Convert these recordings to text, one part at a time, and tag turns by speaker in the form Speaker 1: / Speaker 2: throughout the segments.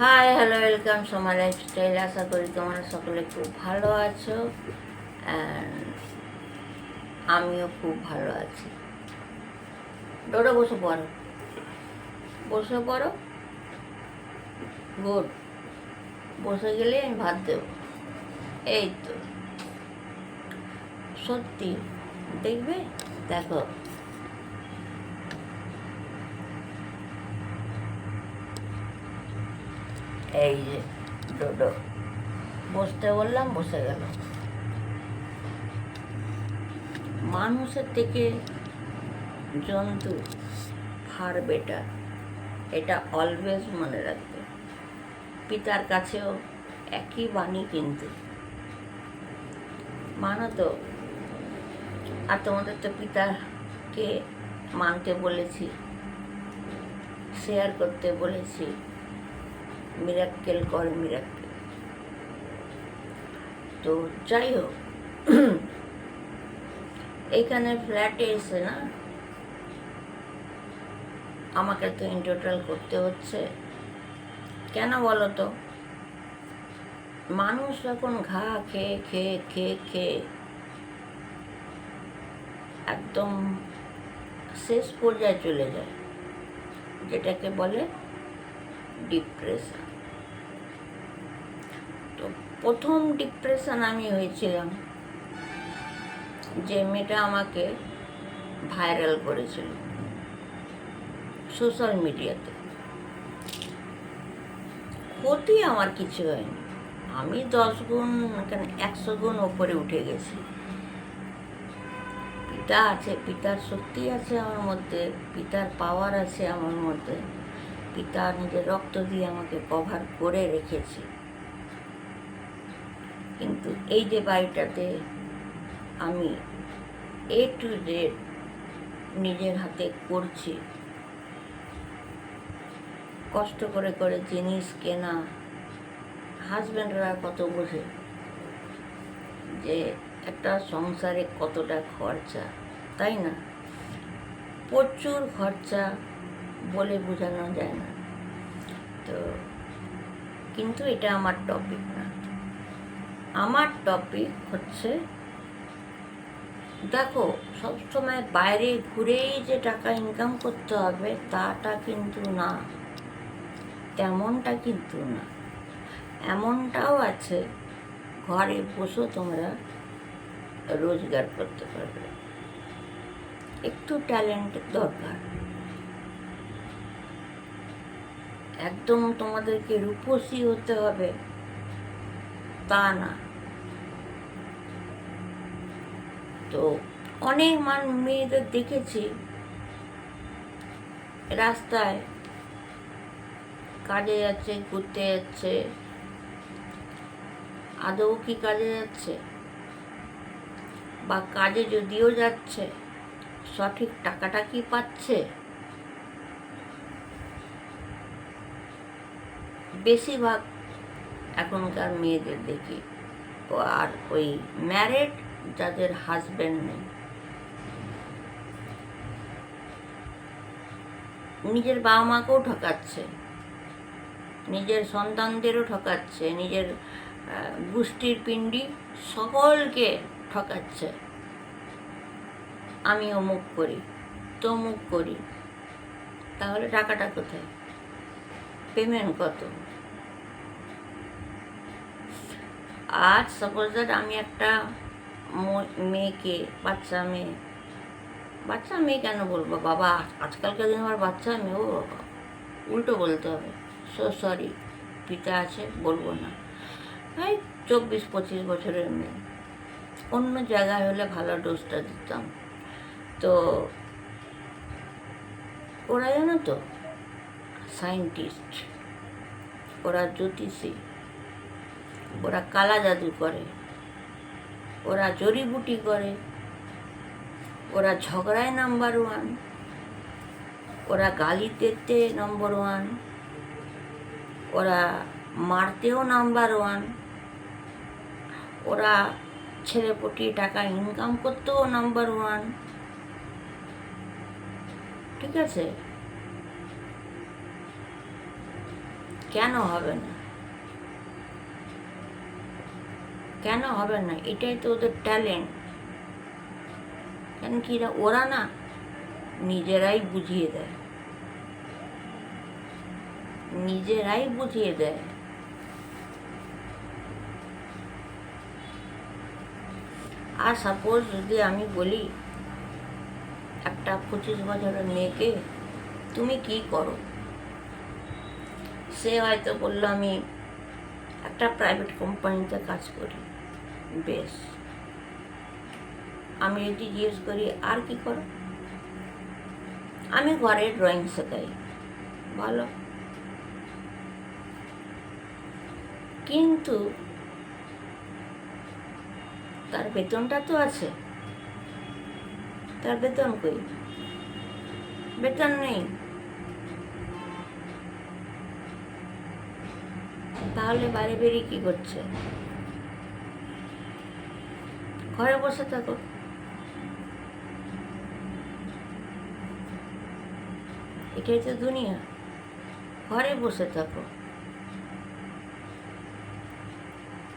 Speaker 1: Hi hello welcome Soma lifestyle আশা করি তোমরা সকলে খুব ভালো আছো আমিও খুব ভালো আছি। ডোডো বসে পড়ো। বসে পড়ো। গুড বসে গেলে আমি ভাত দেবো। এই তো। সত্যি। দেখবে? দেখো। এই যে ডোডো বসতে বললাম, বসে গেল। মানুষের থেকে জন্তু ফার বেটার এটা অলওয়েজ মনে রাখবে। পিতার কাছেও একই বাণী কিন্তু। মানো তো? আর তোমাদের তো পিতাকে মানতে বলেছি শেয়ার করতে বলেছি। মিরাক্কেল কর মিরাক্কেল। তো যাই হোক, এইখানে ফ্ল্যাটে এসে না, আমাকে তো ইন্টোটাল করতে হচ্ছে। কেন বলো তো? মানুষ যখন ঘা খেয়ে খেয়ে খেয়ে খেয়ে একদম শেষ পর্যায়ে চলে যায়, যেটাকে বলে ডিপ্রেশন প্রথম ডিপ্রেশন আমি হয়েছিলাম। যে মেয়েটা আমাকে ভাইরাল করেছিল সোশ্যাল মিডিয়াতে ক্ষতি আমার কিছু হয়নি। আমি দশ গুণ, কেন একশো গুণ ওপরে উঠে গেছি। পিতা আছে, পিতার শক্তি আছে আমার মধ্যে, পিতার পাওয়ার আছে আমার মধ্যে। পিতা নিজের রক্ত দিয়ে আমাকে কভার করে রেখেছে। কিন্তু এই যে বাড়িটাতে আমি এ টু জেড নিজের হাতে করছি, কষ্ট করে করে জিনিস কেনা হাজব্যান্ডরা কত বোঝে যে একটা সংসারে কতটা খরচা, তাই না? প্রচুর খরচা বলে বোঝানো যায় না। তো কিন্তু এটা আমার টপিক না। আমার টপিক হচ্ছে, দেখো, সবসময় বাইরে ঘুরেই যে টাকা ইনকাম করতে হবে, তাটা কিন্তু না। তেমনটা কিন্তু না। এমনটাও আছে, ঘরে বসেও তোমরা রোজগার করতে পারবে। একটু ট্যালেন্ট দরকার। একদম তোমাদেরকে রূপসী হতে হবে। তা না। তো অনেক মান, মেয়েদের দেখেছি রাস্তায় কাজে যাচ্ছে, ঘুরতে যাচ্ছে। আদৌ কি কাজে যাচ্ছে? বা কাজে যদিও যাচ্ছে, সঠিক টাকাটা কি পাচ্ছে? বেশিরভাগ এখনকার মেয়েদের দেখি। ও আর ওই ম্যারেড যাদের হাজব্যান্ড নেই। নিজের বাবা মাকেও ঠকাচ্ছে। নিজের সন্তানদেরও ঠকাচ্ছে। নিজের গোষ্ঠীর পিণ্ডি সকলকে ঠকাচ্ছে। আমি অমুক করি, তমুক করি। তাহলে টাকাটা কোথায়? পেমেন্ট কত? আজ সাপোজ দ্যাট আমি একটা মেয়েকে, বাচ্চা মেয়ে। বাচ্চা মেয়ে কেন বলব? বাবা, আজকালকার দিন আমার বাচ্চা মেয়ে, ও বাবা। উল্টো বলতে হবে। সো সরি পিতা আছে, বলব না। এই চব্বিশ, পঁচিশ বছরের মেয়ে। অন্য জায়গায় হলে ভালো ডোজটা দিতাম। তো ওরা জানো তো? সায়েন্টিস্ট ওরা জ্যোতিষী। ওরা কালা জাদু করে, ওরা জড়িবুটি করে, ওরা ঝগড়ায় নাম্বার ওয়ান, ওরা গালি দিতে নম্বর ওয়ান, ওরা মারতেও নাম্বার ওয়ান, ওরা ছেলে পটিয়ে টাকা ইনকাম করতেও নাম্বার ওয়ান। ঠিক আছে? কেন হবে না? কেন হবে না? এটাই তো ওদের ট্যালেন্ট কেন কি ওরা না নিজেরাই বুঝিয়ে দেয়। নিজেরাই বুঝিয়ে দেয়। আর সাপোজ যদি আমি বলি, একটা পঁচিশ বছরের মেয়েকে তুমি কি করো? সে হয়তো বলল, আমি একটা প্রাইভেট কোম্পানিতে কাজ করি। বেশ। আমি যদি জিজ্ঞেস করি, আর কি করো? আমি ঘরে ড্রয়িং শেখাই। ভালো কিন্তু তার বেতনটা তো আছে। তার বেতন কই? বেতন নেই। তাহলে বাইরে বেরিয়ে কি করছে? ঘরে বসে থাকো। এটাই তো দুনিয়া। ঘরে বসে থাকো।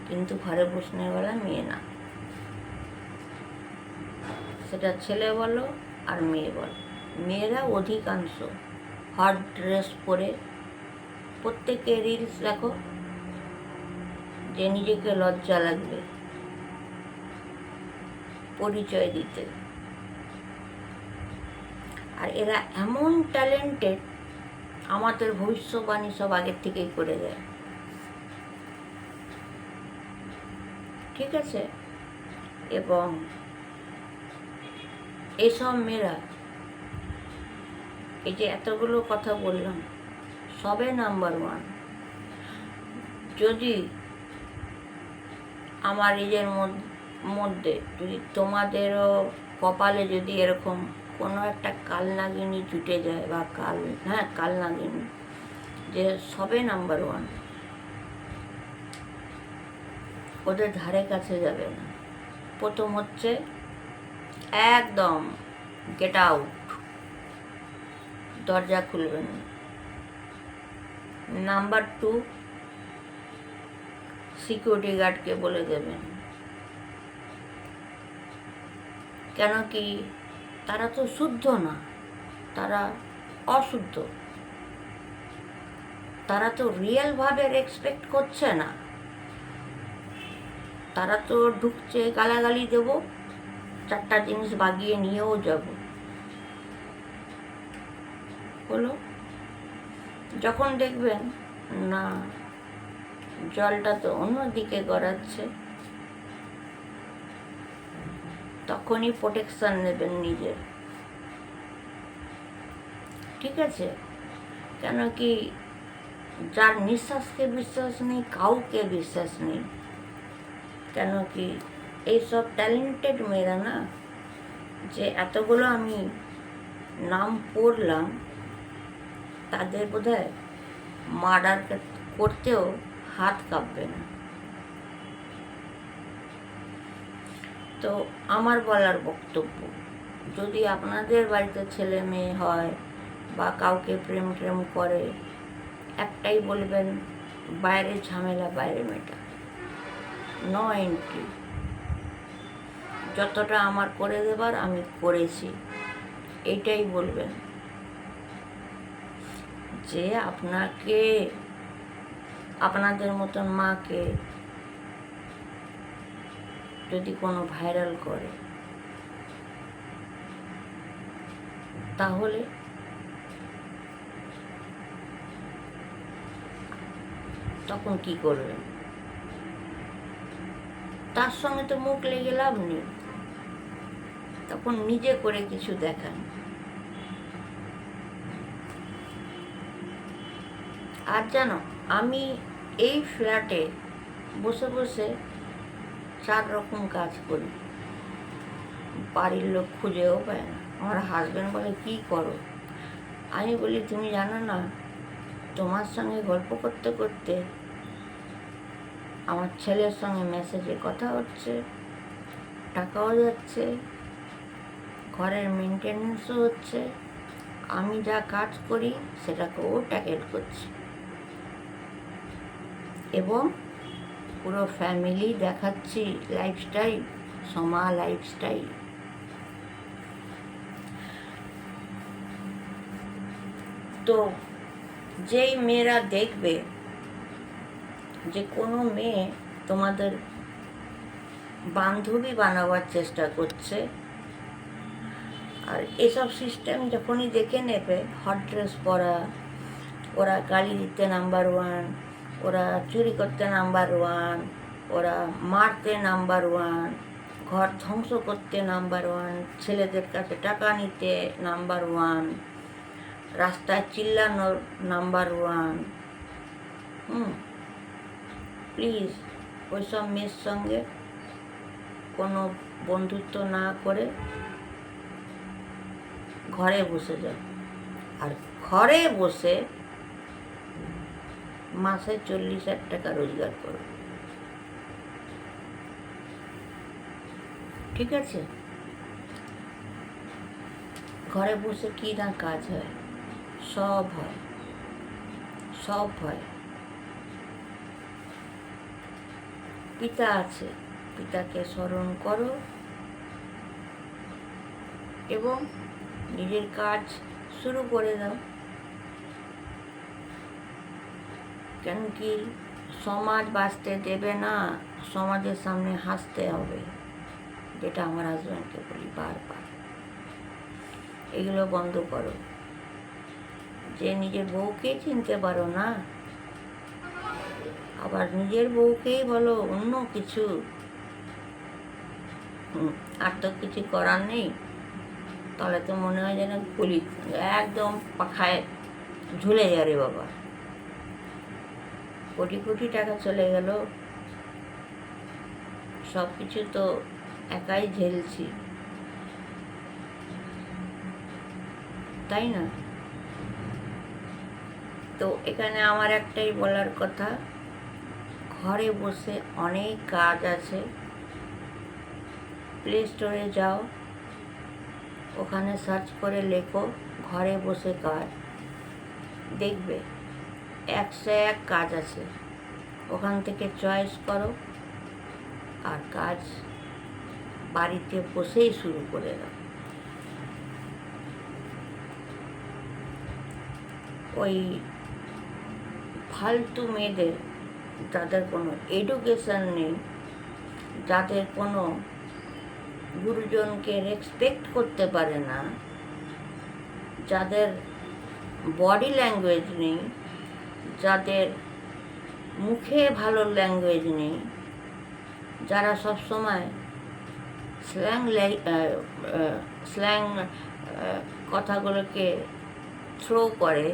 Speaker 1: কিন্তু ঘরে বসনেওয়ালা মেয়ে না। সেটা ছেলে বলো আর মেয়ে বলো। মেয়েরা অধিকাংশ হট ড্রেস পরে। প্রত্যেকে রিলস দেখো। যে নিজেকে লজ্জা লাগবে। পরিচয় দিতে। আর এরা এমন ট্যালেন্টেড আমাদের ভবিষ্যবাণী সব আগের থেকেই করে দেয়। ঠিক আছে? এবং এসব মেয়েরা, এই যে এতগুলো কথা বললাম, সবে নাম্বার ওয়ান যদি আমার নিজের মধ্য- মধ্যে যদি তোমাদেরও কপালে যদি এরকম কোনো একটা কাল নাগিনী জুটে যায় বা কাল হ্যাঁ কাল নাগিনী, যে সবে নাম্বার ওয়ান, ওদের ধারে কাছে যাবে না। প্রথম হচ্ছে একদম গেট আউট দরজা খুলবেন না। নাম্বার টু সিকিউরিটি গার্ডকে বলে দেবেন। কেন কি? তারা তো শুদ্ধ না, তারা অশুদ্ধ। তারা তো রিয়েলভাবে রেসপেক্ট করছে না। তারা তো ঢুকছে গালাগালি দেব, চারটা জিনিস বাগিয়ে নিয়েও যাব। হলো যখন দেখবেন, না, জলটা তো অন্যদিকে গড়াচ্ছে। তখনই প্রোটেকশন নেবেন নিজের। ঠিক আছে? কেন কি যার নিঃশ্বাসকে বিশ্বাস নেই, কাউকে বিশ্বাস নেই, কেন কি এইসব ট্যালেন্টেড মেয়েরা না, যে এতগুলো আমি নাম পড়লাম, তাদের বোধ হয় মার্ডার করতেও হাত কাঁপবে না। তো আমার বলার বক্তব্য, যদি আপনাদের বাড়িতে ছেলে মেয়ে হয় বা কাউকে প্রেম প্রেম করে, একটাই বলবেন বাইরে ঝামেলা বাইরে মেটা নো এন্ট্রি। যতটা আমার করে দেবার, আমি করেছি। এটাই বলবেন। যে আপনাকে, আপনাদের মতন মাকে যদি কোনো ভাইরাল করে, তাহলে তখন কি করবেন? তার সঙ্গে তো মুখ লেগে লাভ নেই। তখন নিজে করে কিছু দেখান। আর জানো, আমি এই ফ্ল্যাটে বসে বসে চার রকম কাজ করি। বাড়ির লোক খুঁজেও পায় না। আমার হাজব্যান্ড বলে, কী করো? আমি বলি, তুমি জানো না, তোমার সঙ্গে গল্প করতে করতে আমার ছেলের সঙ্গে মেসেজে কথা হচ্ছে, টাকাও যাচ্ছে, ঘরের মেনটেন্যান্সও হচ্ছে, আমি যা কাজ করি সেটাকে ও ট্যাকেল করছে। এবং পুরো ফ্যামিলি দেখাচ্ছি লাইফস্টাইল সমা লাইফস্টাইল তো যেই মেয়েরা দেখবে যে কোনো মেয়ে তোমাদের বান্ধবী বানাবার চেষ্টা করছে, আর এসব সিস্টেম যখনই দেখে নেবে হট ড্রেস পরা, ওরা গালি দিতে নাম্বার ওয়ান ওরা চুরি করতে নাম্বার ওয়ান, ওরা মারতে নাম্বার ওয়ান, ঘর ধ্বংস করতে নাম্বার ওয়ান, ছেলেদের কাছে টাকা নিতে নাম্বার ওয়ান, রাস্তায় চিল্লানোর নাম্বার ওয়ান। হুম, প্লিজ ওইসব মেয়ের সঙ্গে কোনো বন্ধুত্ব না করে ঘরে বসে যাও। আর ঘরে বসে মাসে চল্লিশ হাজার টাকা রোজগার করো। ঠিক আছে? ঘরে বসে কি না কাজ হয়? সব হয়। সব হয়। পিতা আছে, পিতাকে স্মরণ করো এবং নিজের কাজ শুরু করে দাও। কেন কি সমাজ বাঁচতে দেবে না, সমাজের সামনে হাসতে হবে, যেটা আমার হাজব্যান্ডকে বলি বারবার। এগুলো বন্ধ করো। যে নিজের বউকে চিনতে পারো না, আবার নিজের বউকেই বলো অন্য কিছু। আর তো কিছু করার নেই। তাহলে তো মনে হয় যেন পুলি একদম পাখায় ঝুলে যাবে বাবা। কোটি কোটি টাকা চলে গেল। সব কিছু তো একাই ঝেলছি। তাই না? তো এখানে আমার একটাই বলার কথা, ঘরে বসে অনেক কাজ আছে। প্লে স্টোরে যাও, ওখানে সার্চ করে লেখো, ঘরে বসে কাজ। দেখবে। একশো এক কাজ আছে। ওখান থেকে চয়েস করো আর কাজ বাড়িতে বসেই শুরু করে দাও। ওই ফালতু মেয়েদের, যাদের কোনো এডুকেশন নেই, যাদের কোনো গুরুজনকে রেসপেক্ট করতে পারে না, যাদের বডি ল্যাঙ্গুয়েজ নেই যাদের মুখে ভালো ল্যাঙ্গুয়েজ নেই, যারা সব সময় স্ল্যাং স্ল্যাং কথাগুলোকে থ্রো করে,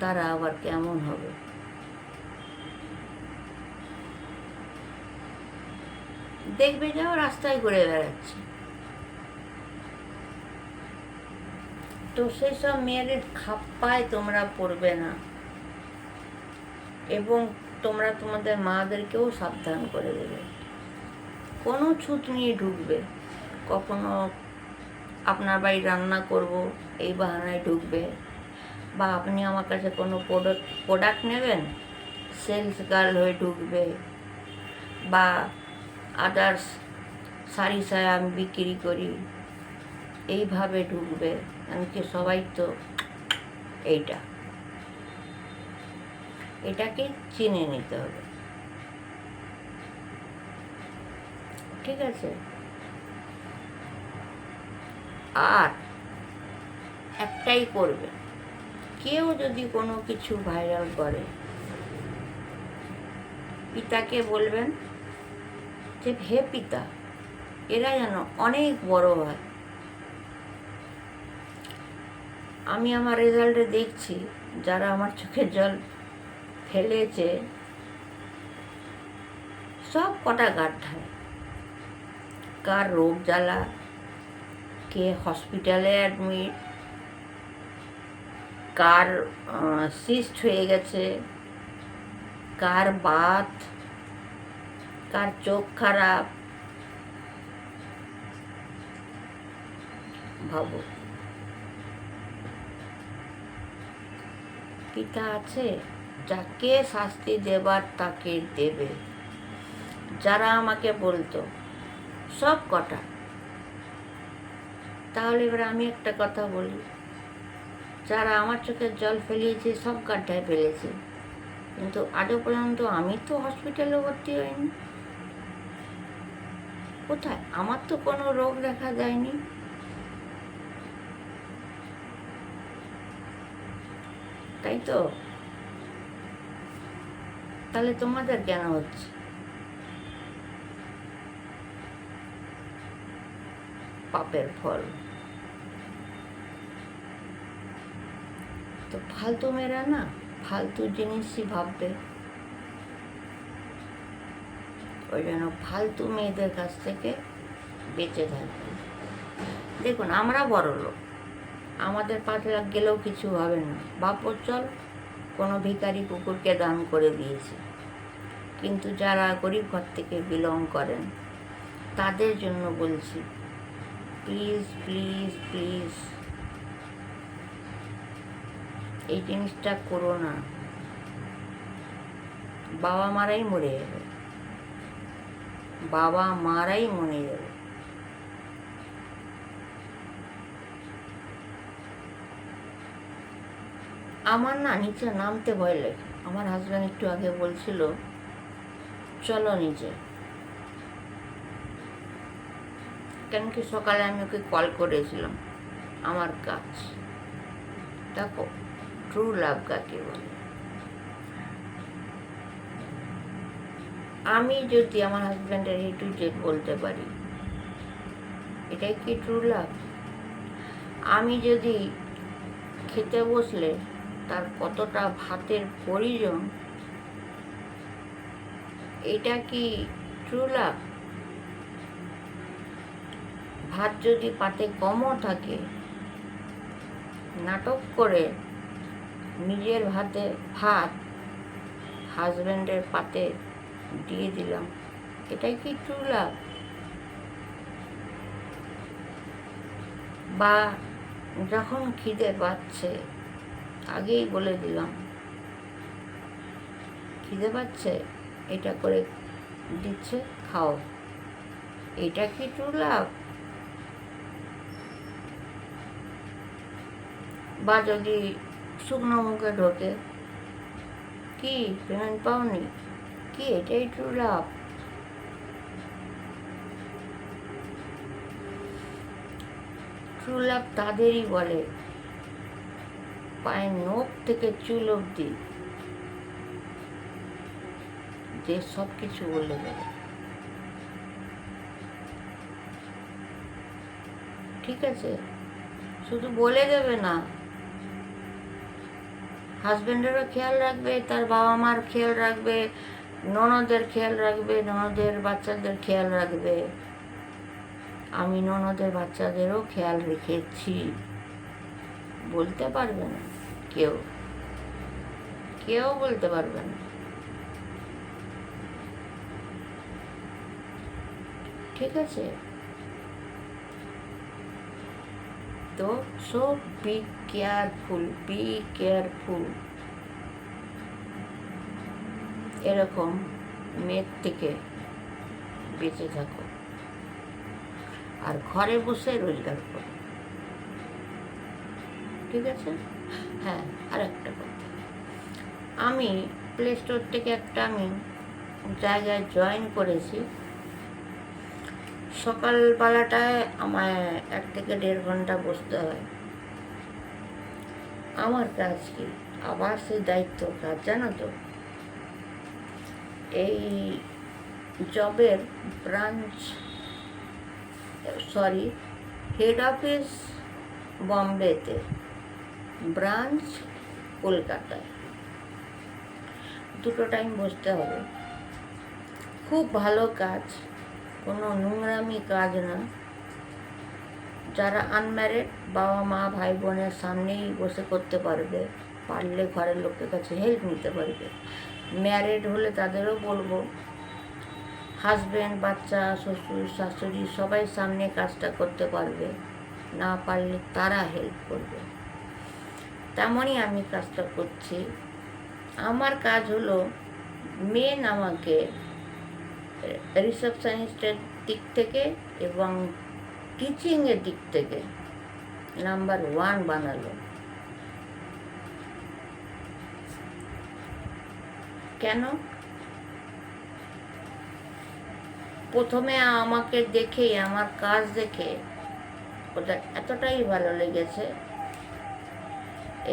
Speaker 1: তারা আবার কেমন হবে? দেখবে যাও রাস্তায় ঘুরে বেড়াচ্ছে। তো সেসব মেয়েদের খাপ্পায় তোমরা পড়বে না। এবং তোমরা তোমাদের মাদেরকেও সাবধান করে দেবে। কোনো ছুট নিয়ে ঢুকবে। কখনো আপনার বাড়ি রান্না করব, এই বাহানায় ঢুকবে। বা আপনি আমার কাছে কোনো প্রোডাক্ট প্রোডাক্ট নেবেন? সেলস গার্ল হয়ে ঢুকবে। বা আদার্স শাড়ি সায়া আমি বিক্রি করি। এইভাবে ঢুকবে এমনকি সবাই তো এইটা। এটাকে চিনে নিতে হবে। ঠিক আছে? আর একটাই করবে। কেউ যদি কোনো কিছু ভাইরাল করে, পিতাকে বলবেন যে, হে পিতা, এরা যেন অনেক বড় হয়। আমি আমার রেজাল্টে দেখছি, যারা আমার চোখের জল ফেলেছে, সব কটা গাড্ডায় কার রোগ জ্বালা, কে হসপিটালে অ্যাডমিট, কার সিস্ট হয়ে গেছে, কার বাত, কার চোখ খারাপ। ভাবো। পিতা আছে, যাকে শাস্তি দেবার তাকে দেবে। যারা আমাকে বলতো, সব কটা। তাহলে এবার আমি একটা কথা বলি, যারা আমার চোখের জল ফেলিয়েছে, সব গাড্ডায় ফেলেছে। কিন্তু আজও পর্যন্ত আমি তো হসপিটালে ভর্তি হইনি। কোথায়? আমার তো কোনো রোগ দেখা দেয়নি তাই তো তাহলে তোমাদের কেন হচ্ছে? পাপের ফল। তো ফালতু মেয়েরা না, ফালতু জিনিসই ভাববে। ওই জন্য ফালতু মেয়েদের কাছ থেকে বেঁচে থাকবে। দেখুন, আমরা বড় লোক আমাদের পাঁচ লাখ গেলেও কিছু হবে না। বাপর চল, কোনো ভিখারি কুকুরকে দান করে দিয়েছে। কিন্তু যারা গরিব ঘর থেকে বিলং করেন, তাদের জন্য বলছি প্লিজ প্লিজ প্লিজ এই জিনিসটা করো না। বাবা মারাই মরে যাবে। বাবা মারাই মরে যাবে। আমার না নিচে নামতে ভয় লাগে। আমার হাজব্যান্ড একটু আগে বলছিল, চলো নিচে কেন কি সকালে আমি ওকে কল করেছিলাম, আমার কাজ। দেখো ট্রু লাভ কাকে বলে? আমি যদি আমার হাজব্যান্ডের এ টু জেড বলতে পারি, এটাই কি ট্রু লাভ আমি যদি খেতে বসলে তার কতটা ভাতের প্রয়োজন? এটা কি ট্রু লাভ ভাত যদি পাতে কমও থাকে, নাটক করে নিজের ভাতে ভাত হাজব্যান্ডের পাতে দিয়ে দিলাম, এটাই কি ট্রু লাভ বা যখন খিদে পাচ্ছে আগেই বলে দিলাম। খিদে পাচ্ছে? এটা করে দিচ্ছে, খাও। এটা কি ট্রু লাভ বা যদি শুকনো মুখে ঢোকে, কি পেমেন্ট পাওনি? কি এটাই ট্রু লাভ ট্রু লাভ তাদেরই বলে। পায়ের নখ থেকে চুল অবধি যে সব কিছু বলে দেবে। ঠিক আছে? শুধু বলে দেবে না। হাজব্যান্ডেরও খেয়াল রাখবে, তার বাবা মার খেয়াল রাখবে, ননদের খেয়াল রাখবে, ননদের বাচ্চাদের খেয়াল রাখবে। আমি ননদের বাচ্চাদেরও খেয়াল রেখেছি। বলতে পারবে না। কেউ। কেউ বলতে পারবে না। ঠিক আছে? তো so be careful be careful এরকম মেয়ের থেকে বেঁচে থাকো। আর ঘরে বসে রোজগার করো। ঠিক আছে? হ্যাঁ আর একটা কথা। আমি প্লে স্টোর থেকে একটা আমি জায়গায় জয়েন করেছি। সকালবেলাটায় আমায় এক থেকে দেড় ঘণ্টা বসতে হয়। আমার কাজ কি? আবার সেই দায়িত্ব কাজ, জানো তো? এই জবের ব্রাঞ্চ সরি হেড অফিস বম্বেতে ব্রাঞ্চ কলকাতায়। দুটো টাইম বসতে হবে। খুব ভালো কাজ, কোনো নোংরামি কাজ না। যারা আনম্যারিড বাবা, মা, ভাই, বোনের সামনেই বসে করতে পারবে, পারলে ঘরের লোকের কাছে হেল্প নিতে পারবে। ম্যারিড হলে তাদেরও বলব হাজব্যান্ড বাচ্চা, শ্বশুর, শাশুড়ি সবাই সামনে কাজটা করতে পারবে, না পারলে তারা হেল্প করবে। তেমনই আমি কাজটা করছি। আমার কাজ হলো মেন আমাকে রিসেপশনিস্টের দিক থেকে এবং টিচিংয়ের দিক থেকে নাম্বার ওয়ান বানালো। কেন? প্রথমে আমাকে দেখেই আমার কাজ দেখে ওটা এতটাই ভালো লেগেছে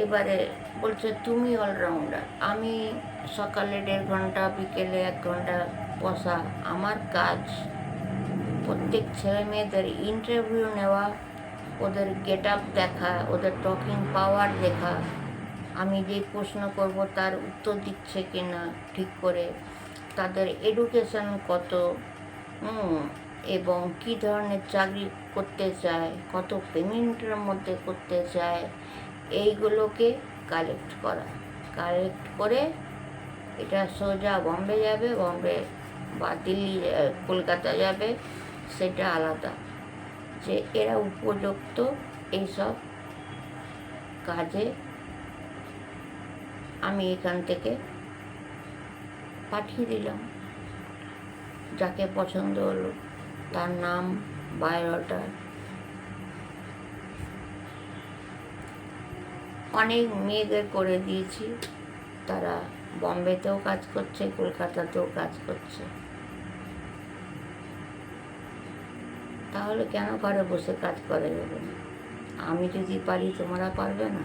Speaker 1: এবারে বলছে, তুমি অলরাউন্ডার আমি সকালে দেড় ঘণ্টা, বিকেলে এক ঘণ্টা বসা। আমার কাজ, প্রত্যেক ছেলে মেয়েদের ইন্টারভিউ নেওয়া, ওদের গেট আপ দেখা, ওদের টকিং পাওয়ার দেখা। আমি যে প্রশ্ন করব, তার উত্তর দিচ্ছে কি না ঠিক করে। তাদের এডুকেশন কত? এবং কি ধরনের চাকরি করতে চায়? কত পেমেন্টের মধ্যে করতে চায়? এইগুলোকে কালেক্ট করা। কালেক্ট করে এটা সোজা বম্বে যাবে, বম্বে বা দিল্লি কলকাতা যাবে, সেটা আলাদা। যে এরা উপযুক্ত এইসব কাজে আমি এখান থেকে পাঠিয়ে দিলাম। যাকে পছন্দ হলো, তার নাম বায়োডাটা অনেক মেয়েদের করে দিয়েছি। তারা বম্বেতেও কাজ করছে, কলকাতাতেও কাজ করছে। তাহলে কেন ঘরে বসে কাজ করে যাবে না আমি যদি পারি, তোমরা পারবে না?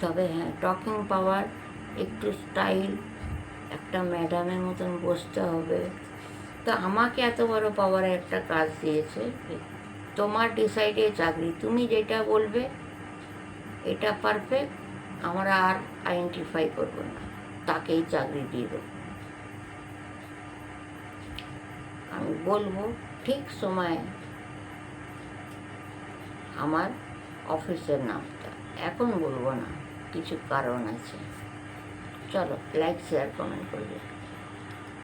Speaker 1: তবে হ্যাঁ টকিং পাওয়ার একটু স্টাইল একটা ম্যাডামের মতন বসতে হবে। তো আমাকে এত বড় পাওয়ারে একটা কাজ দিয়েছে। তোমার ডিসাইডে চাকরি। তুমি যেটা বলবে এটা পারফেক্ট আমরা আর আইডেন্টিফাই করব না। তাকেই চাকরি দিয়ে দেবো। আমি বলব, ঠিক সময়ে আমার অফিসের নামটা। এখন বলব না, কিছু কারণ আছে। চলো লাইক শেয়ার কমেন্ট করবে